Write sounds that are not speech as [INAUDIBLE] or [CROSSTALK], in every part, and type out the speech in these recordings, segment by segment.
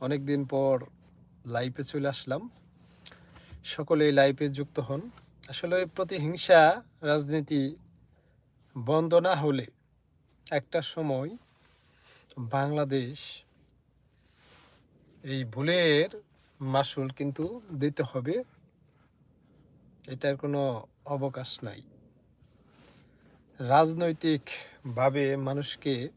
অনেক দিন পর লাইভে চলে আসলাম। সকলেই লাইভে যুক্ত হন। আসলে প্রতিহিংসা রাজনীতি বন্ধ না হলে একটা সময় বাংলাদেশ এই ভুলের মাসুল কিন্তু দিতে হবে। এটার কোনো অবকাশ নাই। রাজনৈতিকভাবে মানুষকে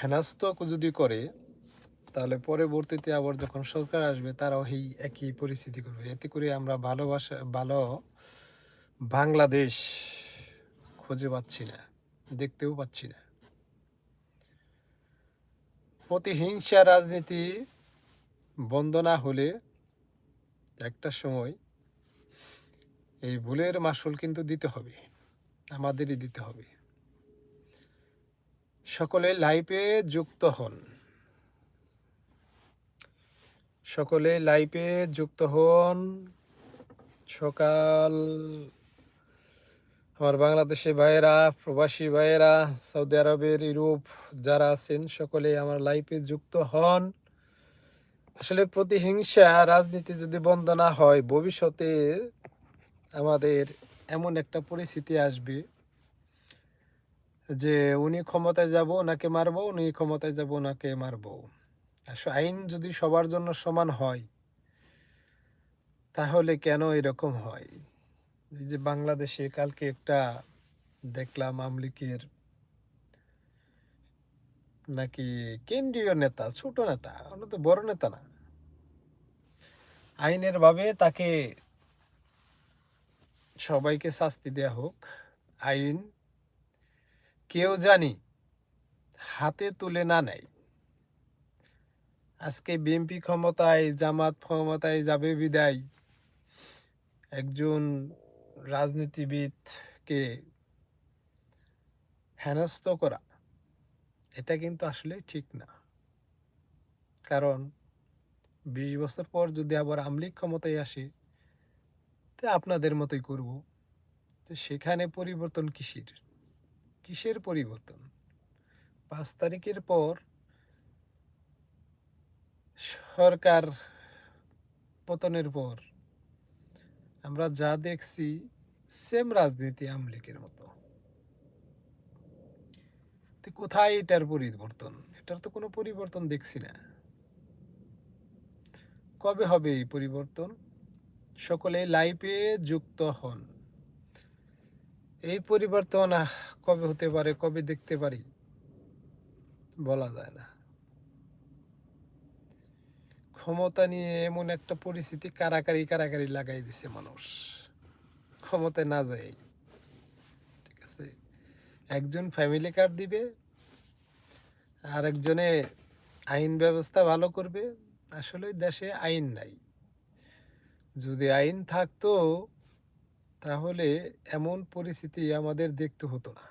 হেনাস্ত যদি করে, তাহলে পরবর্তীতে আবার যখন সরকার আসবে, তারাও এই একই পরিস্থিতি করবে। এতে করে আমরা ভালোবাসা, ভালো বাংলাদেশ খুঁজে পাচ্ছি না, দেখতেও পাচ্ছি না। প্রতিহিংসা রাজনীতি বন্ধ না হলে একটা সময় এই ভুলের মাসুল কিন্তু দিতে হবে, আমাদেরই দিতে হবে। সকলে লাইভে যুক্ত হন। সকলে লাইভে যুক্ত হন। সকাল, আমার বাংলাদেশি ভাইয়েরা, প্রবাসী ভাইয়েরা, সৌদি আরবের, ইউরোপ যারা আছেন, সকলে আমার লাইফে যুক্ত হন। আসলে প্রতিহিংসা, রাজনীতি যদি বন্ধ না হয়, ভবিষ্যতে আমাদের এমন একটা পরিস্থিতি আসবে যে, উনি ক্ষমতায় যাব ওনাকে মারবো? উনি ক্ষমতায় যাব ওনাকে মারবো? আইন যদি সবার জন্য সমান হয়, তাহলে কেন এরকম হয়? যে, বাংলাদেশে কালকে একটা দেখলাম আমলিকের নাকি কেন্দ্রীয় নেতা, ছোট নেতা ওনা তো বড় নেতা না। আইনের ভাবে তাকে সবাইকে শাস্তি দেয়া হোক, আইন কেউ জানি হাতে তুলে না নেয়। আজকে বিএনপি ক্ষমতায়, জামাত ক্ষমতায় যাবে বিদায়। একজন রাজনীতিবিদকে হেনস্থ করা, এটা কিন্তু আসলে ঠিক না। কারণ বিশ বছর পর যদি আবার আমলিক ক্ষমতায় আসে, তা আপনাদের মতোই করব। তো সেখানে পরিবর্তন কিসের? কিসের পরিবর্তন? পাঁচ তারিখের পর সরকার পতনের পর আমরা যা দেখছি সেম রাজনীতি আমলিকের মতো। কোথায় এটার পরিবর্তন? এটার তো কোনো পরিবর্তন দেখছি না। কবে হবে এই পরিবর্তন? সকলে লাইফে যুক্ত হন। এই পরিবর্তন কবে হতে পারে, কবে দেখতে পারি? বলা যায় না। ক্ষমতা নিয়ে এমন একটা পরিস্থিতি কারাকারি কারাকারি লাগাই দিছে মানুষ। ক্ষমতায় না যায় ঠিক আছে? একজন ফ্যামিলি কার্ড দিবে, আর একজনে আইন ব্যবস্থা ভালো করবে। আসলে দেশে আইন নাই। যদি আইন থাকতো তাহলে এমন পরিস্থিতি আমাদের দেখতে হতো না।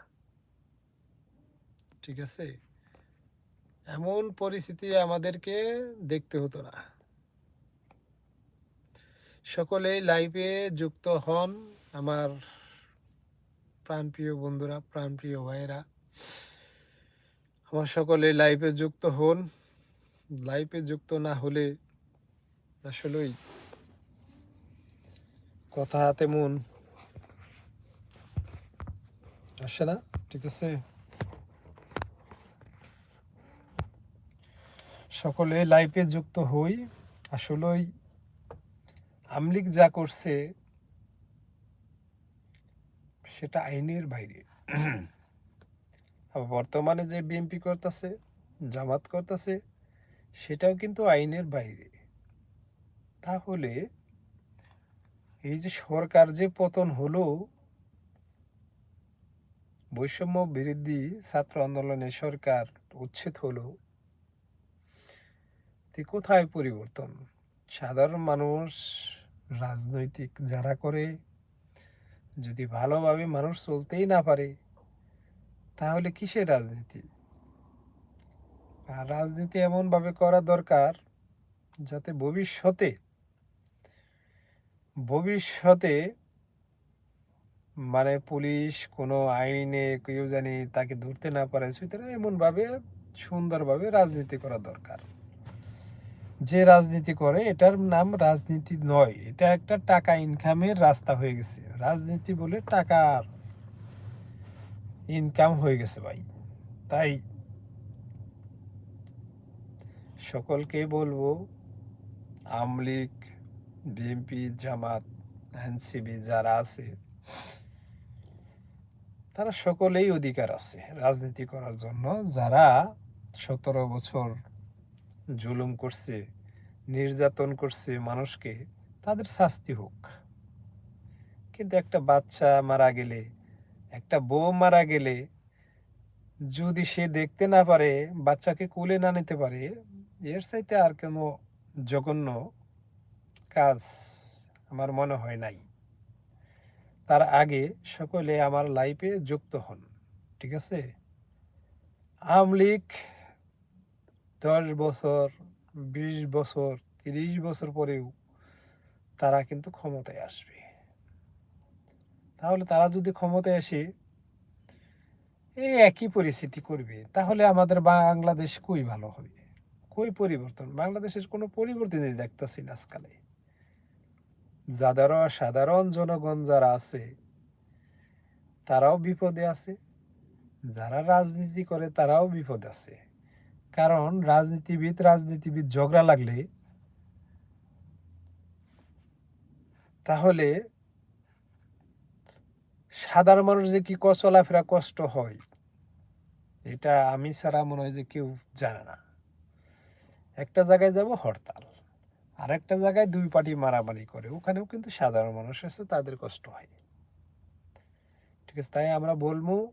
ঠিক আছে? এমন পরিস্থিতি আমাদেরকে দেখতে হতো না। সকলে লাইভে যুক্ত হন আমার প্রাণপ্রিয় বন্ধুরা, প্রাণপ্রিয় ভাইয়েরা। আমার সকলে লাইভে যুক্ত হন। লাইভে যুক্ত না হলে আসলেই কথা তেমন না ঠিক আছে সকলে লাইফে যুক্ত হই। আসলেই আমলিক যা করছে, সেটা আইনের বাইরে। বর্তমানে যে বিএনপি করতেছে, জামাত করতেছে, সেটাও কিন্তু আইনের বাইরে। তাহলে এই যে সরকার যে পতন হলো বৈষম্য বিরোধী ছাত্র আন্দোলনে সরকার উচ্ছেদ হলো। কোথায় পরিবর্তন? সাধারণ মানুষ রাজনৈতিক যারা করে, যদি ভালোভাবে মানুষ চলতেই না পারে, তাহলে কিসের রাজনীতি? আর রাজনীতি এমনভাবে করা দরকার যাতে ভবিষ্যতে ভবিষ্যতে মানে পুলিশ কোনো আইনে কেউ জানি তাকে ধরতে না পারে। সুতরাং এমনভাবে, সুন্দরভাবে রাজনীতি করা দরকার। যে রাজনীতি করে, এটার নাম রাজনীতি নয়। এটা একটা টাকা ইনকামের রাস্তা হয়ে গেছে। রাজনীতি বলে টাকার ইনকাম হয়ে গেছে ভাই। তাই সকলকে বলব, আমলিক, বিএনপি, জামাত এনসিবি যারা আছে তারা সকলেই অধিকার আছে রাজনীতি করার জন্য। যারা সতেরো বছর জুলুম করছে, নির্যাতন করছে মানুষকে, তাদের শাস্তি হোক। কিন্তু একটা বাচ্চা মারা গেলে, একটা বউ মারা গেলে, যদি সে দেখতে না পারে, বাচ্চাকে কোলে না নিতে পারে, এর চাইতে আর কোনো জঘন্য কাজ আমার মনে হয় নাই। তার আগে সকলে আমার লাইফে যুক্ত হন, ঠিক আছে? আওয়ামী লীগ দশ বছর, বিশ বছর, তিরিশ বছর পরেও তারা কিন্তু ক্ষমতায় আসবে। তাহলে তারা যদি ক্ষমতায় আসে, এই একই পরিস্থিতি করবে। তাহলে আমাদের বাংলাদেশ কই ভালো হবে? কই পরিবর্তন? বাংলাদেশের কোনো পরিবর্তনই দেখতেছি না আজকালে। যারা সাধারণ জনগণ যারা আছে, তারাও বিপদে আছে। যারা রাজনীতি করে, তারাও বিপদ আছে। কারণ রাজনীতিবিদ রাজনীতিবিদ ঝগড়া লাগলে তাহলে সাধারণ মানুষ যে কি ক- চলাফেরা কষ্ট হয়, এটা আমি ছাড়া মনে হয় যে কেউ জানে না। একটা জায়গায় যাব হরতাল। আর একটা জায়গায় দুই পার্টি মারামারি করে, ওখানেও কিন্তু সাধারণ মানুষ আছে, তাদের কষ্ট হয় ঠিক আছে, তাই আমরা বলব,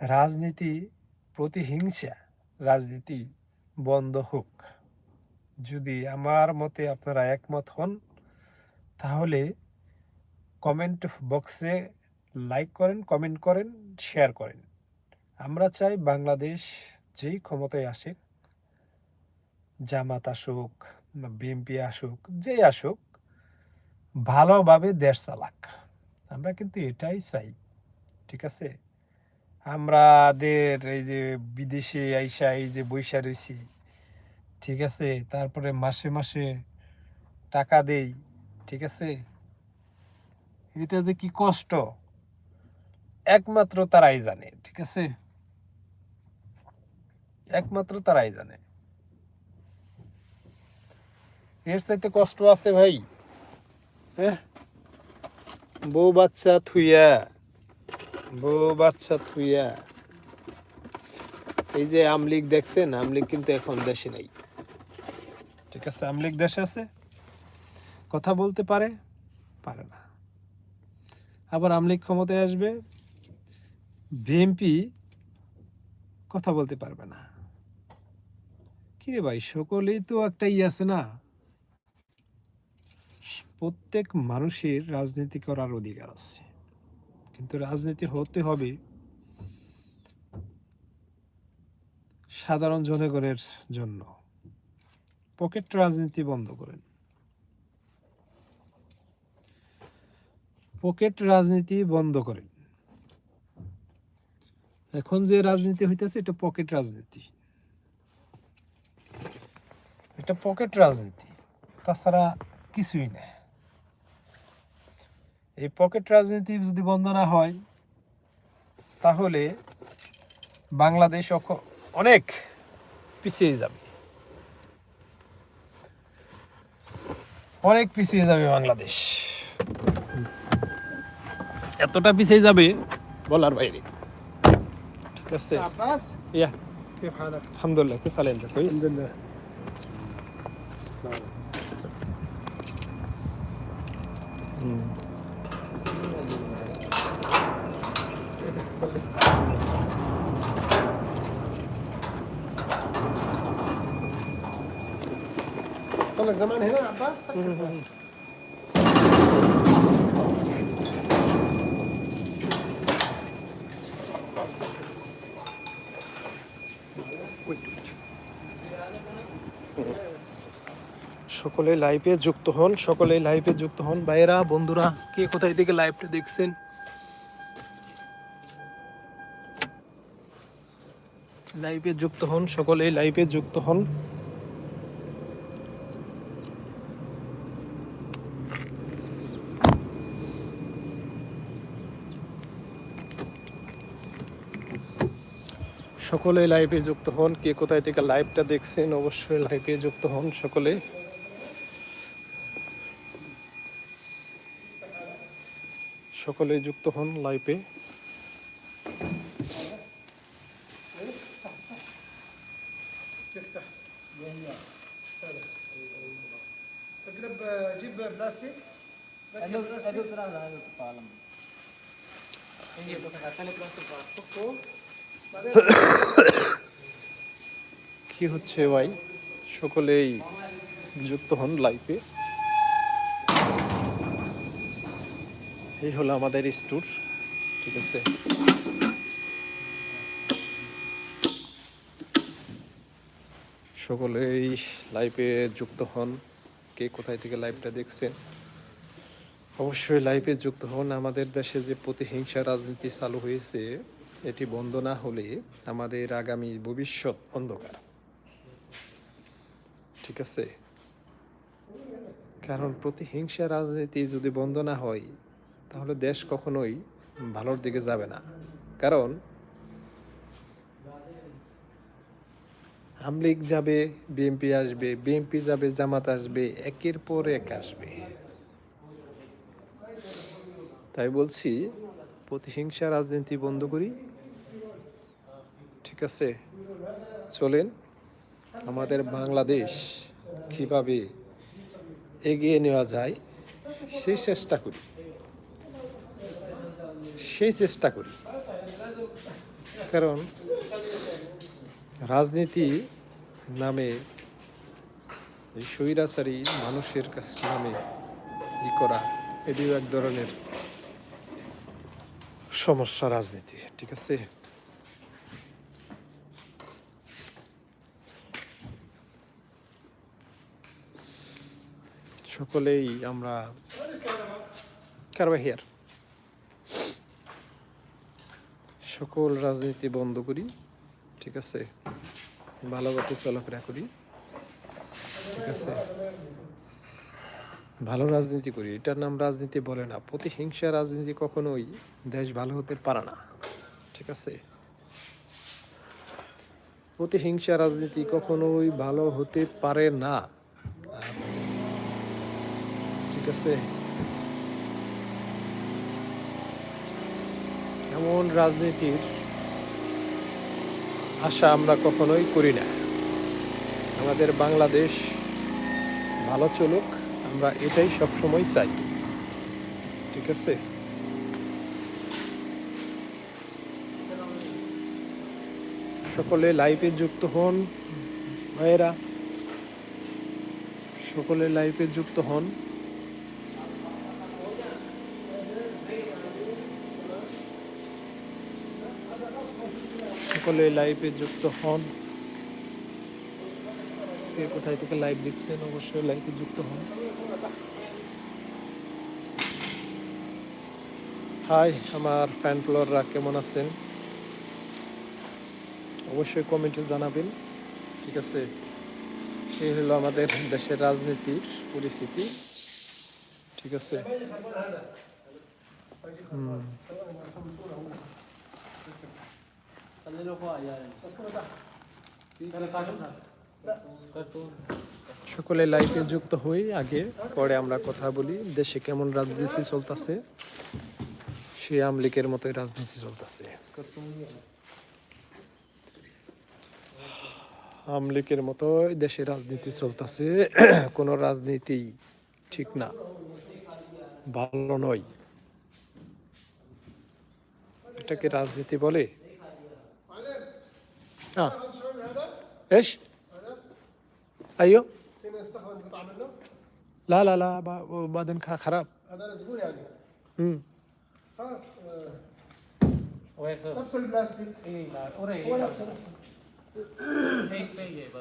রাজনীতি প্রতিহিংসা, রাজনীতি বন্ধ হোক। যদি আমার মতে আপনারা একমত হন, তাহলে কমেন্ট বক্সে লাইক করেন, কমেন্ট করেন, শেয়ার করেন। আমরা চাই বাংলাদেশ যেই ক্ষমতায় আসে, জামাত আসুক বিএনপি আসুক, যেই আসুক, ভালোভাবে দেশ চালাক। আমরা কিন্তু এটাই চাই, ঠিক আছে? আমাদের এই যে বিদেশে আইসা এই যে বৈশা রয়েছি ঠিক আছে? তারপরে মাসে মাসে টাকা দেই, ঠিক আছে? এটা যে কি কষ্ট? একমাত্র তারাই জানে, ঠিক আছে? একমাত্র তারাই জানে। এর চাইতে কষ্ট আছে ভাই। হ্যাঁ? বউ বাচ্চা থুইয়া, বউ বাচ্চা থুইয়া। এই যে আমলিগ দেখছেন আমলিগ কিন্তু এখন দেশে নাই। ঠিক আছে আমলিগ দেশে আছে? কথা বলতে পারে? পারে না। আবার আমলিগ ক্ষমতায় আসবে? বিএনপি কথা বলতে পারবে না। কিরে ভাই, সকলেই তো একটা ই আছে না? প্রত্যেক মানুষের রাজনীতি করার অধিকার আছে। কিন্তু রাজনীতি হতে হবে সাধারণ জনগণের জন্য। পকেট রাজনীতি বন্ধ করেন। পকেট রাজনীতি বন্ধ করেন। এখন যে রাজনীতি হইতেছে, এটা পকেট রাজনীতি। এটা পকেট রাজনীতি। তাছাড়া কিছুই না এই পকেট রাজনীতি যদি বন্ধ না হয় তাহলে বাংলাদেশ অনেক পিছিয়ে যাবে। অনেক পিছিয়ে যাবে বাংলাদেশ। এতটা পিছিয়ে যাবে বলার বাইরে। ঠিক আছে? আলহামদুলিল্লাহ صار لك زمان هنا عباس؟ সকলে লাইভে যুক্ত হন সকলে লাইভে যুক্ত হন ভাইয়েরা বন্ধুরা কে কোথায় থেকে লাইভটা দেখছেন লাইভে যুক্ত হন, সকলেই লাইভে যুক্ত হন। সকলে লাইভে যুক্ত হন, কে কোথায় থেকে লাইভটা দেখছেন, অবশ্যই লাইভে যুক্ত হন সকলে সকলে যুক্ত হন লাইভে। কি হচ্ছে ভাই? সকলেই যুক্ত হন লাইভে এই হলো আমাদের স্টোর ঠিক আছে? সকলেই লাইভে যুক্ত হন। কে কোথায় থেকে লাইভটা দেখছেন অবশ্যই লাইভে যুক্ত হন। আমাদের দেশে যে প্রতিহিংসা রাজনীতি চালু হয়েছে, এটি বন্ধ না হলে আমাদের আগামী ভবিষ্যৎ অন্ধকার। ঠিক আছে? কারণ প্রতিহিংসা রাজনীতি যদি বন্ধ না হয়, তাহলে দেশ কখনোই ভালোর দিকে যাবে না। কারণ আমলিগ যাবে, বিএনপি আসবে, বিএনপি যাবে, জামাত আসবে, একের পর এক আসবে। তাই বলছি, প্রতিহিংসা রাজনীতি বন্ধ করি। ঠিক আছে? চলেন, আমাদের বাংলাদেশ কীভাবে এগিয়ে নেওয়া যায় সেই চেষ্টা করি। সেই চেষ্টা করি। কারণ রাজনীতি নামে এই স্বৈরাচারী মানুষের নামে ই করা, এটিও এক ধরনের সমস্যা রাজনীতি, ঠিক আছে? সকলেই আমরা কারবা হিয়ার সকল রাজনীতি বন্ধ করি, ঠিক আছে? ভালোভাবে চলাফেরা করি, ঠিক আছে? ভালো রাজনীতি করি, এটার নাম রাজনীতি বলে না। প্রতিহিংসা রাজনীতি কখনোই দেশ ভালো হতে পারে না, ঠিক আছে? প্রতিহিংসা রাজনীতি কখনোই ভালো হতে পারে না। ঠিক আছে? এমন রাজনীতির আশা আমরা কখনোই করি না। আমাদের বাংলাদেশ ভালো চলুক আমরা এটাই সবসময় চাই। ঠিক আছে? সকলে লাইভে যুক্ত হন, ভাইয়েরা। সকলে লাইভে যুক্ত হন। সকলে লাইভে যুক্ত হন। কোথায় থেকে লাইভ দেখছেন, অবশ্যই লাইভে যুক্ত হন। হাই আমার ফ্যান ফলোয়াররা কেমন আছেন? অবশ্যই কমেন্টে জানাবেন। ঠিক আছে? এই হলো আমাদের দেশের রাজনীতির পরিস্থিতি। ঠিক আছে? হুম। সকলে লাইফে যুক্ত হই, আগে পরে আমরা কথা বলি, দেশে কেমন রাজনীতি চলতেছে? সে আমলিকের মতোই রাজনীতি চলতেছে। আমলিকের মতো দেশে রাজনীতি চলতেছে, [CLEARS THROAT] কোন রাজনীতি ঠিক না, ভালো নয়। এটাকে রাজনীতি বলে? এস? أيوه. في ناس قطع منه؟ لا لا لا وبعدين خراب. هذا زبون يعني. امم خلاص آه، نفس البلاستيك. اي لا نفسه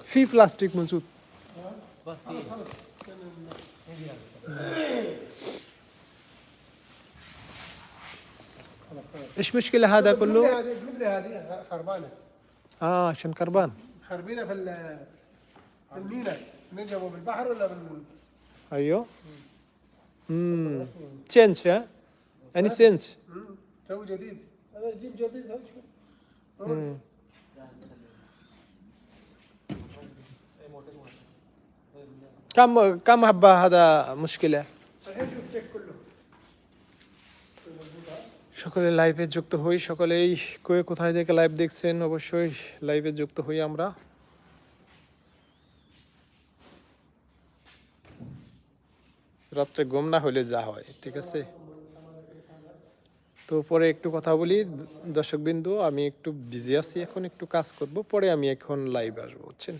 في بلاستيك موجود بس خلاص إيش مشكلة هذا كله؟ هذه هذه خربانة. آه عشان خربان خربينة في المينا نجموا بالبحر ولا بال ايوه امم تشنش ها اني سنت مم. سوي جديد هذا جيب جديد هذا شوف مم. كم كم حبة هذا مشكلة الحين شوف تشيك كله সকলে লাইভে যুক্ত হই সকলেই কয়ে কোথায় থেকে লাইভ দেখছেন অবশ্যই লাইভে যুক্ত হই আমরা রাত্রে ঘুম না হলে যা হয়, ঠিক আছে? তো পরে একটু কথা বলি। দর্শকবিন্দু, আমি একটু বিজি আছি, এখন একটু কাজ করব, পরে আমি এখন লাইভ আসব, বুঝছেন?